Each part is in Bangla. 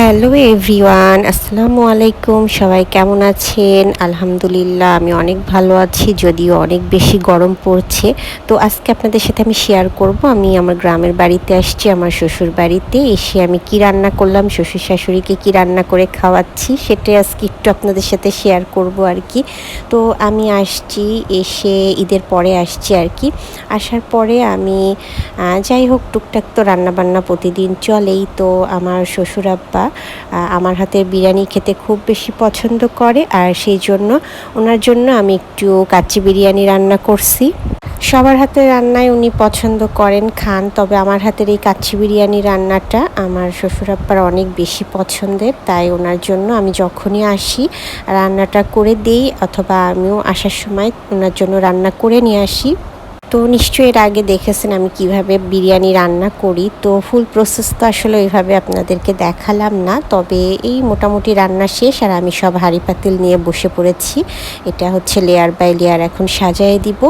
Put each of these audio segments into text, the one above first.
হ্যালো এভরিওয়ান, আসসালামু আলাইকুম। সবাই কেমন আছেন? আলহামদুলিল্লাহ, আমি অনেক ভালো আছি, যদিও অনেক বেশি গরম পড়ছে। তো আজকে আপনাদের সাথে আমি শেয়ার করব। আমি আমার গ্রামের বাড়িতে আসছি, আমার শ্বশুর বাড়িতে। এসে আমি কি রান্না করলাম, শ্বশুর শাশুড়িকে কি রান্না করে খাওয়াচ্ছি, সেটাই আজকে একটু আপনাদের সাথে শেয়ার করব আর কি। তো আমি আসছি, এসে ঈদের পরে আসছি আর কি। আসার পরে আমি যাই হোক, টুকটাক তো রান্নাবান্না প্রতিদিন চলেই। তো আমার শ্বশুর আব্বা আমার হাতের বিরিয়ানি খেতে খুব বেশি পছন্দ করে, আর সেই জন্য ওনার জন্য আমি একটু কাচ্চি বিরিয়ানি রান্না করছি। সবার হাতের রান্নায় উনি পছন্দ করেন খান, তবে আমার হাতের এই কাচ্চি বিরিয়ানি রান্নাটা আমার শ্বশুর আব্বার অনেক বেশি পছন্দের, তাই ওনার জন্য আমি যখনই আসি রান্নাটা করে দিই, অথবা আমিও আসার সময় ওনার জন্য রান্না করে নিয়ে আসি। তো নিশ্চয়ই এর আগে দেখেছেন আমি কীভাবে বিরিয়ানি রান্না করি। তো ফুল প্রসেস তো আসলে ওইভাবে আপনাদেরকে দেখালাম না। তবে এই মোটামুটি রান্না শেষ আর আমি সব হাঁড়ি পাতিল নিয়ে বসে পড়েছি। এটা হচ্ছে লেয়ার বাই লেয়ার এখন সাজায় দিব।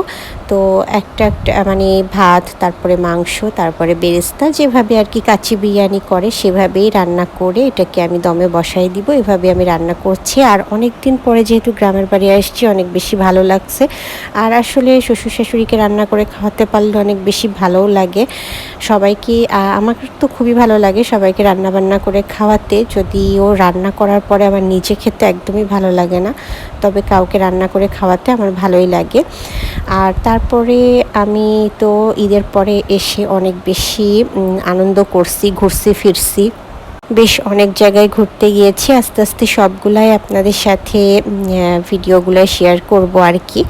তো একটা একটা মানে ভাত, তারপরে মাংস, তারপরে বেরেস্তা, যেভাবে আর কি কাচি বিরিয়ানি করে সেভাবেই রান্না করে এটাকে আমি দমে বসাই দিব। এভাবে আমি রান্না করছি। আর অনেক দিন পরে যেহেতু গ্রামের বাড়ি আসছি, অনেক বেশি ভালো লাগছে। আর আসলে শ্বশুর শাশুড়িকে রান্না করে খাওয়াতে পারলে অনেক বেশি ভালোও লাগে। সবাইকে আমার তো খুবই ভালো লাগে সবাইকে রান্না বান্না করে খাওয়াতে। যদিও রান্না করার পরে আমার নিজে খেতে একদমই ভালো লাগে না, তবে কাউকে রান্না করে খাওয়াতে আমার ভালোই লাগে। আর তারপরে আমি তো ঈদের পরে এসে অনেক বেশি আনন্দ করছি, ঘুরছি, ফিরছি। বেশ অনেক জায়গায় ঘুরতে গিয়েছি, আস্তে আস্তে সবগুলাই আপনাদের সাথে ভিডিওগুলো শেয়ার করব আর কি।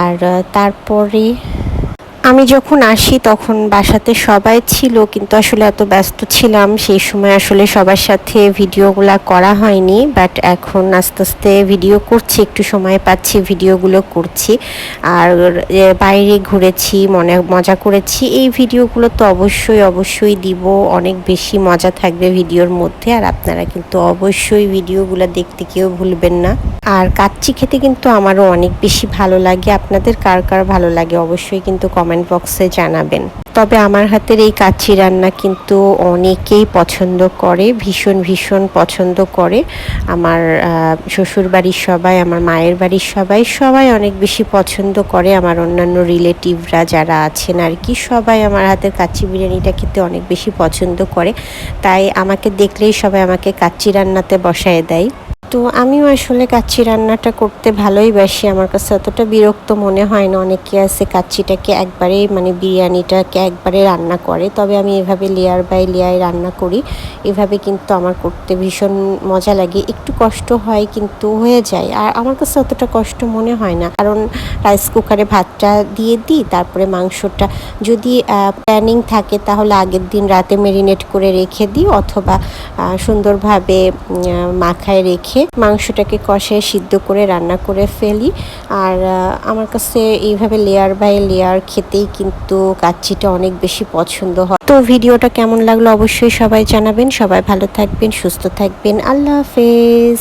আর তারপরে আমি যখন আসি তখন বাসাতে সবাই ছিল, কিন্তু আসলে এত ব্যস্ত ছিলাম, সেই সময় আসলে সবার সাথে ভিডিওগুলো করা হয়নি বাট এখন আস্তে আস্তে ভিডিও করছি, একটু সময় পাচ্ছি, ভিডিওগুলো করছি, আর বাইরে ঘুরেছি, মনে, মজা করেছি, এই ভিডিওগুলো তো অবশ্যই অবশ্যই দিব, অনেক বেশি মজা থাকবে ভিডিওর মধ্যে, আর আপনারা কিন্তু অবশ্যই ভিডিওগুলো দেখতে কেউ ভুলবেন না। আর কাচ্চি খেতে কিন্তু আমারও অনেক বেশি ভালো লাগে, আপনাদের কার কার ভালো লাগে অবশ্যই কিন্তু কমেন্ট বক্সে জানাবেন। তবে আমার হাতের এই কাচ্চি রান্না কিন্তু অনেকেই পছন্দ করে, ভীষণ ভীষণ পছন্দ করে। আমার শ্বশুর বাড়ির সবাই, আমার মায়ের বাড়ির সবাই সবাই অনেক বেশি পছন্দ করে। আমার অন্যান্য রিলেটিভরা যারা আছেন আর কি, সবাই আমার হাতের কাচ্চি বিরিয়ানিটা খেতে অনেক বেশি পছন্দ করে। তাই আমাকে দেখলেই সবাই আমাকে কাচ্চি রান্নাতে বসায় দেয়। তো আমিও আসলে কাচ্চি রান্নাটা করতে ভালোই বাসি। আমার কাছে অতটা বিরক্ত মনে হয় না। অনেকে আছে কাচ্চিটাকে একবারেই মানে বিরিয়ানিটাকে একবারে রান্না করে। তবে আমি এভাবে লেয়ার বাই লেয়ার রান্না করি। এভাবে কিন্তু আমার করতে ভীষণ মজা লাগে। একটু কষ্ট হয় কিন্তু হয়ে যায়। আর আমার কাছে অতটা কষ্ট মনে হয় না। কারণ রাইস কুকারে ভাতটা দিয়ে দিই, তারপরে মাংসটা যদি প্ল্যানিং থাকে তাহলে আগের দিন রাতে মেরিনেট করে রেখে দিই অথবা সুন্দরভাবে মাখায় রেখে মাংসটাকে কষে সিদ্ধ করে রান্না করে ফেলি। আর আমার কাছে এইভাবে লেয়ার বাই লেয়ার খেতেই কিন্তু কাচ্চিটা অনেক বেশি পছন্দ হয়। তো ভিডিওটা কেমন লাগল অবশ্যই সবাই জানাবেন। সবাই ভালো থাকবেন, সুস্থ থাকবেন। আল্লাহ হাফেজ।